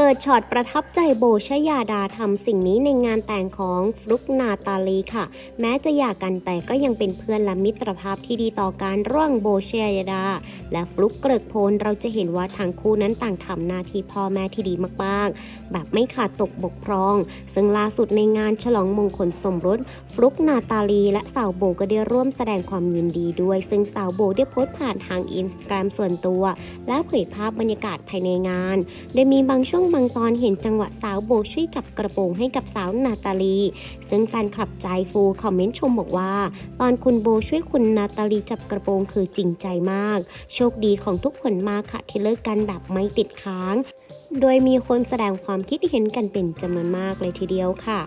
เปิดช็อตประทับใจโบชยาดาทำสิ่งนี้ในงานแต่งของฟลุกนาตาลีค่ะ แม้จะหย่ากันแต่ก็ยังเป็นเพื่อนและมิตรภาพที่ดีต่อการร่วงโบชยาดา และฟลุกเกริกโพลเราจะเห็นว่าทั้งคู่นั้นต่างทำหน้าที่พ่อแม่ที่ดีมากๆ แบบไม่ขาดตกบกพร่อง ซึ่งล่าสุดในงานฉลองมงคลสมรสฟลุกนาตาลีและสาวโบก็ได้ร่วมแสดงความยินดีด้วย ซึ่งสาวโบได้โพสต์ผ่านทางอินสตาแกรมส่วนตัว และเผยภาพบรรยากาศภายในงาน โดยมีบางช่วงบางตอนเห็นจังหวะสาวโบช่วยจับกระโปรงให้กับสาวนาตาลี ซึ่งแฟนคลับใจฟูคอมเมนต์ชมบอกว่า ตอนคุณโบช่วยคุณนาตาลีจับกระโปรงคือจริงใจมาก โชคดีของทุกคนมากค่ะที่เลิกกันแบบไม่ติดค้าง โดยมีคนแสดงความคิดเห็นกันเป็นจำนวนมากเลยทีเดียวค่ะ